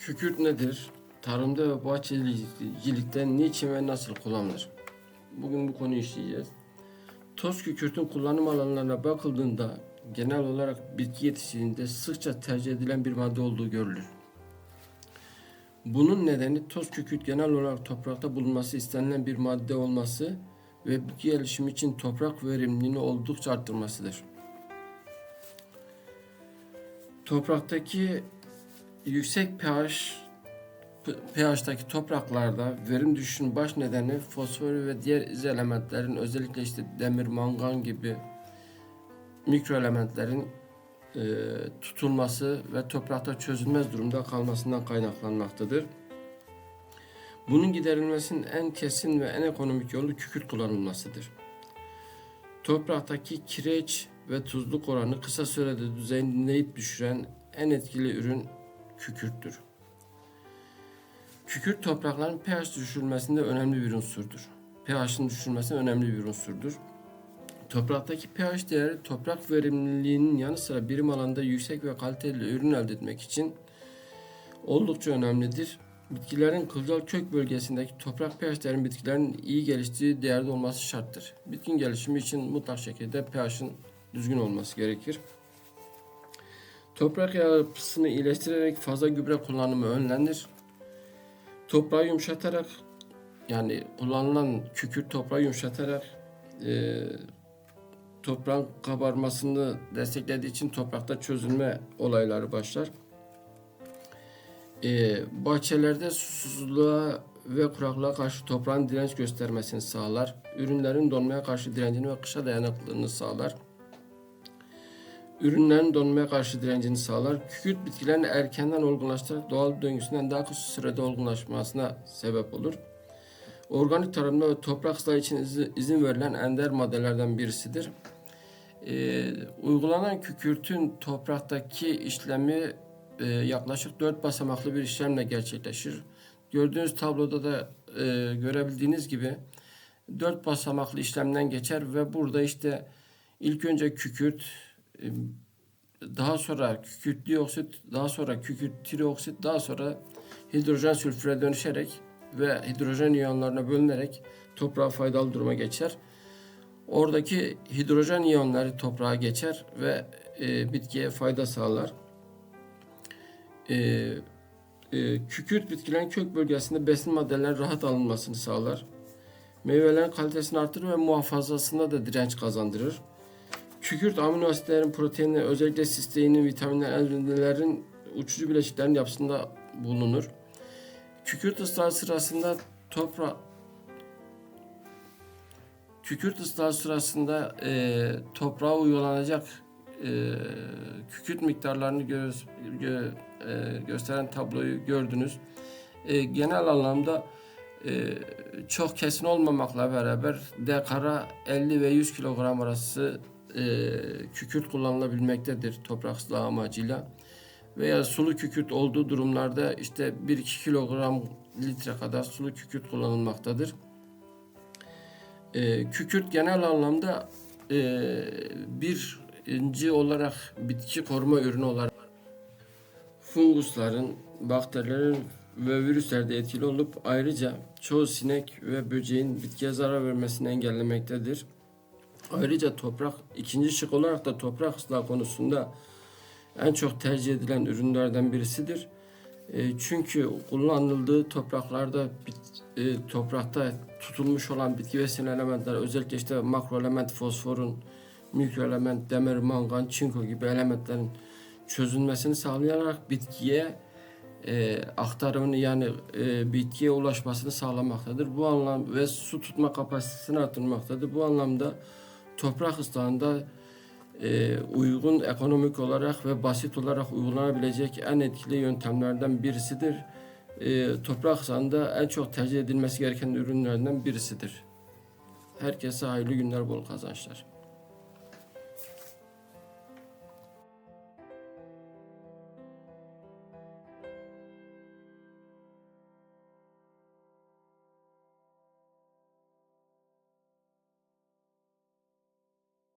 Kükürt nedir? Tarımda ve bahçecilikte niçin ve nasıl kullanılır? Bugün bu konuyu işleyeceğiz. Toz kükürtün kullanım alanlarına bakıldığında genel olarak bitki yetiştirdiğinde sıkça tercih edilen bir madde olduğu görülür. Bunun nedeni toz kükürt genel olarak toprakta bulunması istenilen bir madde olması ve bitki gelişimi için toprak verimliliğini oldukça arttırmasıdır. Topraktaki yüksek pH pH'taki topraklarda verim düşüşünün baş nedeni fosfor ve diğer iz elementlerin özellikle işte demir, mangan gibi mikro elementlerin e, tutulması ve toprakta çözülmez durumda kalmasından kaynaklanmaktadır. Bunun giderilmesinin en kesin ve en ekonomik yolu kükürt kullanılmasıdır. Topraktaki kireç ve tuzluk oranı kısa sürede düzenleyip düşüren en etkili ürün kükürttür. Kükürt toprakların pH düşürülmesinde önemli bir unsurdur. pH'ın düşürülmesinde önemli bir unsurdur. Topraktaki pH değeri toprak verimliliğinin yanı sıra birim alanda yüksek ve kaliteli ürün elde etmek için oldukça önemlidir. Bitkilerin kılcal kök bölgesindeki toprak pH değerinin bitkilerin iyi geliştiği değerde olması şarttır. Bitkin gelişimi için mutlak şekilde pH'ın düzgün olması gerekir. Toprak yapısını iyileştirerek fazla gübre kullanımı önlenir. Toprağı yumuşatarak yani kullanılan kükürt toprağı yumuşatarak e, toprağın kabarmasını desteklediği için toprakta çözülme olayları başlar. E, bahçelerde susuzluğa ve kuraklığa karşı toprağın direnç göstermesini sağlar. Ürünlerin donmaya karşı direncini ve kışa dayanıklılığını sağlar. Ürünlerin donmaya karşı direncini sağlar. Kükürt bitkilerini erkenden olgunlaştırarak doğal döngüsünden daha kısa sürede olgunlaşmasına sebep olur. Organik tarımda ve toprak ıslah için izi- izin verilen ender maddelerden birisidir. Ee, uygulanan kükürtün topraktaki işlemi e, yaklaşık 4 basamaklı bir işlemle gerçekleşir. Gördüğünüz tabloda da e, görebildiğiniz gibi 4 basamaklı işlemden geçer ve burada işte ilk önce kükürt, daha sonra kükürt dioksit, daha sonra kükürt trioksit, daha sonra hidrojen sülfüre dönüşerek ve hidrojen iyonlarına bölünerek toprağa faydalı duruma geçer. Oradaki hidrojen iyonları toprağa geçer ve e, bitkiye fayda sağlar. E, e, kükürt bitkilerin kök bölgesinde besin maddelerin rahat alınmasını sağlar. Meyvelerin kalitesini artırır ve muhafazasında da direnç kazandırır. Kükürt amino asitlerin, proteinlerin, özellikle sisteinin, vitaminlerin, enzimlerin uçucu bileşiklerin yapısında bulunur. Kükürt ıslahı sırasında toprak Kükürt ıslahı sırasında e, toprağa uygulanacak e, kükürt miktarlarını göz, gö- e, gösteren tabloyu gördünüz. E, genel anlamda e, çok kesin olmamakla beraber dekara 50 ve 100 kilogram arası e, kükürt kullanılabilmektedir toprak ıslahı amacıyla. Veya sulu kükürt olduğu durumlarda işte 1-2 kilogram litre kadar sulu kükürt kullanılmaktadır. E, kükürt genel anlamda e, birinci olarak bitki koruma ürünü olarak fungusların, bakterilerin ve virüslerde etkili olup ayrıca çoğu sinek ve böceğin bitkiye zarar vermesini engellemektedir. Ayrıca toprak, ikinci şık olarak da toprak ıslah konusunda en çok tercih edilen ürünlerden birisidir. E, çünkü kullanıldığı topraklarda bit- e, toprakta tutulmuş olan bitki besin elementler özellikle işte makro element fosforun, mikro element demir, mangan, çinko gibi elementlerin çözülmesini sağlayarak bitkiye e, aktarımını yani e, bitkiye ulaşmasını sağlamaktadır. Bu anlam ve su tutma kapasitesini artırmaktadır. Bu anlamda toprak ıslahında e, uygun ekonomik olarak ve basit olarak uygulanabilecek en etkili yöntemlerden birisidir. E, toprak ıslahında en çok tercih edilmesi gereken ürünlerden birisidir. Herkese hayırlı günler, bol kazançlar.